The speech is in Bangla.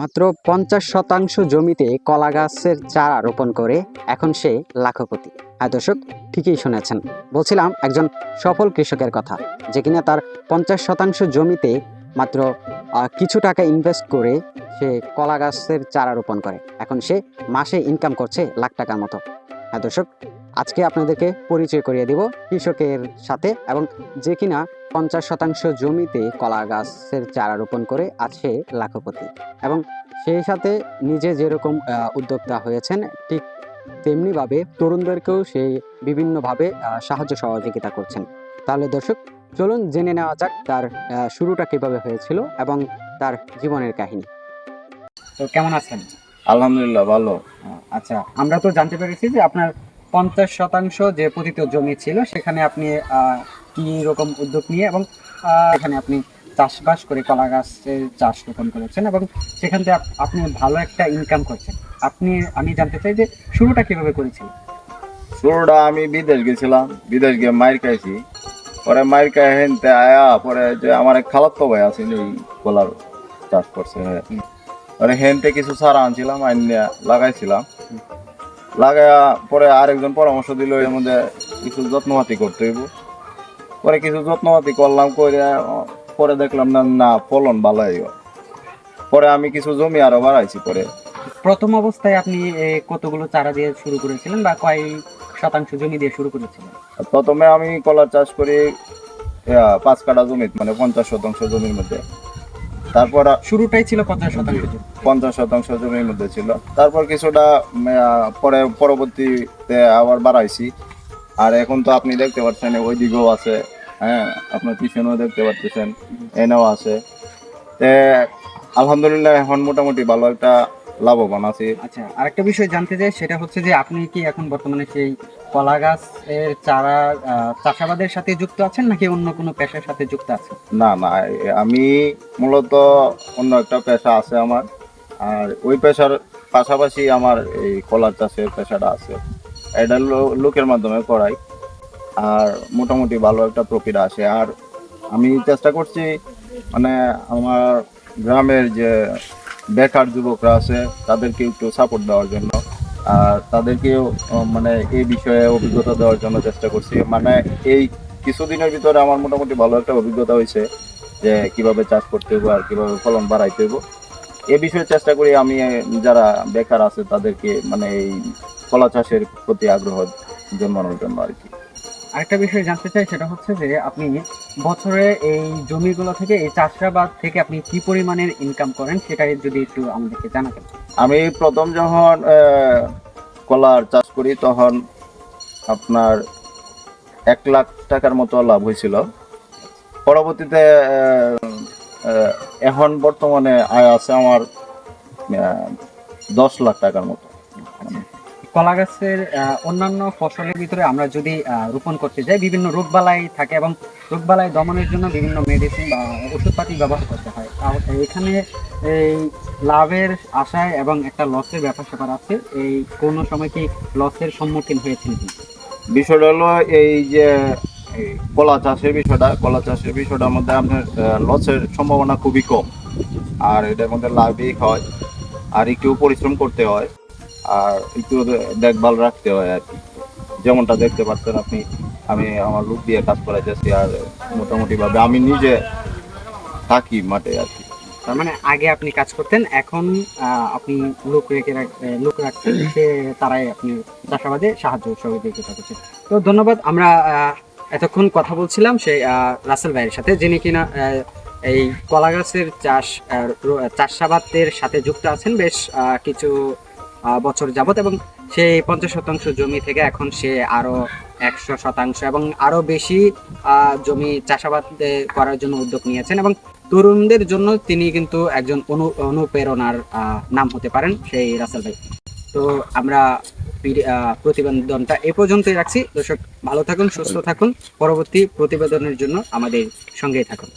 মাত্র পঞ্চাশ শতাংশ জমিতে কলা গাছের চারা রোপণ করে এখন সে লাখপতি। হ্যাঁ দর্শক, ঠিকই শুনেছেন। বলছিলাম একজন সফল কৃষকের কথা, যে কিনা তার পঞ্চাশ শতাংশ জমিতে মাত্র কিছু টাকা ইনভেস্ট করে সে কলা গাছের চারা রোপণ করে। এখন সে মাসে ইনকাম করছে লাখ টাকার মতো। হ্যাঁ দর্শক, আজকে আপনাদেরকে পরিচয় করিয়ে দিব কৃষকের সাথে এবং যে কিনা পঞ্চাশ শতাংশ জমিতে কলা গাছের চারা রোপণ করে আছে লাখপতি। এবং সেই সাথে নিজে যেরকম উদ্যোক্তা হয়েছেন ঠিক তেমনিভাবে তরুণদেরকেও সেই বিভিন্নভাবে সাহায্য সহযোগিতা করছেন। তাহলে দর্শক চলুন জেনে নেওয়া যাক তার শুরুটা কীভাবে হয়েছিল এবং তার জীবনের কাহিনী। তো কেমন আছেন? আলহামদুলিল্লাহ ভালো। আচ্ছা আমরা তো জানতে পেরেছি যে আপনার পঞ্চাশ শতাংশ যে পতিত জমি ছিল সেখানে আপনি কি রকম উদ্যোগ নিয়ে এবং এখানে আপনি চাষবাস করে কলা গাছের চাষ রোপণ করেছেন এবং সেখান থেকে আপনি ভালো একটা ইনকাম করছেন। আপনি আমি জানতে চাই যে শুরুটা কীভাবে করেছিলেন? শুরুটা আমি বিদেশ গেছিলাম বিদেশ গিয়ে মাইর খাইছি। পরে মায়ের খাই হেনতে আয়া পরে যে আমার এক খালাতো ভাই আছে ওই কলার চাষ করছে। পরে হেনতে কিছু সারা আনছিলাম আইন লাগাইছিলাম। লাগায়া পরে আরেকজন পরামর্শ দিল এর মধ্যে কিছু যত্নপাতি করতে হইব। পরে কিছু যত্নপাতি করলাম করে পরে দেখলাম না না ফলন ভালো পরে আমি কিছু জমি আরও বাড়াইছি পরে। প্রথম অবস্থায় আপনি কতগুলো চারা দিয়ে শুরু করেছিলেন বা কয় শতাংশ জমি দিয়ে শুরু করেছিলেন? প্রথমে আমি কলার চাষ করি পাঁচ কাঠা জমি মানে পঞ্চাশ শতাংশ জমির মধ্যে। তারপর শুরুটাই ছিল পঞ্চাশ শতাংশ পঞ্চাশ শতাংশ জমির মধ্যে ছিল। তারপর কিছুটা পরে পরবর্তীতে আবার বাড়াইছি। আর এখন তো আপনি দেখতে পাচ্ছেন ওই দিকেও আছে। হ্যাঁ আপনার পিছনেও দেখতে পাচ্ছেন এনেও আছে। আলহামদুলিল্লাহ এখন মোটামুটি ভালো একটা লাভবান আছি। আচ্ছা আরেকটা বিষয় জানতে চাই সেটা হচ্ছে যে আপনি কি এখন বর্তমানে সেই কলা গাছ এর চারা চাষাবাদের সাথে যুক্ত আছেন নাকি অন্য কোনো পেশার সাথে যুক্ত আছেন? না না আমি মূলত অন্য একটা পেশা আছে আমার আর ওই পেশার পাশাপাশি আমার এই কলার চাষের পেশাটা আছে। এটা লোকের মাধ্যমে করাই। আর মোটামুটি ভালো একটা প্রফিট আসে। আর আমি চেষ্টা করছি মানে আমার গ্রামের যে বেকার যুবকরা আছে, তাদেরকে একটু সাপোর্ট দেওয়ার জন্য। আর তাদেরকেও মানে এই বিষয়ে অভিজ্ঞতা দেওয়ার জন্য চেষ্টা করছি। মানে এই কিছুদিনের ভিতরে আমার মোটামুটি ভালো একটা অভিজ্ঞতা হয়েছে যে কীভাবে চাষ করতে হবে আর কীভাবে ফলন বাড়াইতে হবে এ বিষয়ে চেষ্টা করি আমি যারা বেকার আছে তাদেরকে মানে এই কলা চাষের প্রতি আগ্রহ জন্মানোর জন্য আর কি। আরেকটা বিষয় জানতে চাই, সেটা হচ্ছে যে আপনি বছরে এই জমিগুলো থেকে, এই চাষাবাদ থেকে আপনি কি পরিমাণের ইনকাম করেন? সেটা যদি একটু আমাদেরকে জানাতেন। আমি প্রথম যখন কলার চাষ করি, তখন আপনার এক লাখ টাকার মতো লাভ হয়েছিল। পরবর্তীতে এখন বর্তমানে আয় আছে আমার দশ লাখ টাকার মতো। কলা গাছের অন্যান্য ফসলের ভিতরে আমরা যদি রোপণ করতে যাই, বিভিন্ন রোগবালাই থাকে এবং রোগবালাই দমনের জন্য বিভিন্ন মেডিসিন বা ওষুধপাতি ব্যবহার করতে হয়। এখানে এই লাভের আশায় এবং একটা লসের ব্যাপার স্যাপার আছে, এই কোনো সময় কি লসের সম্মুখীন হয়েছেন কি? বিষয়টা হলো এই যে কলা চাষের বিষয়টা, কলা চাষের বিষয়টার মধ্যে আপনার লসের সম্ভাবনা খুবই কম। আর এটার মধ্যে লাভই হয়, আর একটু পরিশ্রম করতে হয়। আর একটু দেখভাল রাখতে হয় আর কি। যেমনটা দেখতে পাচ্ছেন আপনি, আমি আমার লোক দিয়ে কাজ করাইতেছি আর মোটামুটি ভাবে আমি নিজে থাকি মাঠে আর কি। তার মানে আগে আপনি কাজ করতেন, এখন আপনি লোক রেখে লোক রাখছেন সে তারাই আপনি চাষাবাদে সাহায্য সহযোগিতা করছেন তো ধন্যবাদ, আমরা এতক্ষণ কথা বলছিলাম সেই রাসেল ভাইয়ের সাথে, যিনি কিনা এই কলা গাছের চাষ চাষাবাদের সাথে যুক্ত আছেন, বেশ কিছু বছর যাবত এবং সেই পঞ্চাশ শতাংশ জমি থেকে এখন সে আরও একশো শতাংশ এবং আরও বেশি জমি চাষাবাদ করার জন্য উদ্যোগ নিয়েছেন এবং তরুণদের জন্য তিনি কিন্তু একজন অনু, অনুপ্রেরণার নাম হতে পারেন সেই রাসেল ভাই। তো আমরা প্রতিবেদনটা এ পর্যন্তই রাখছি। দর্শক, ভালো থাকুন, সুস্থ থাকুন। পরবর্তী প্রতিবেদনের জন্য আমাদের সঙ্গেই থাকুন।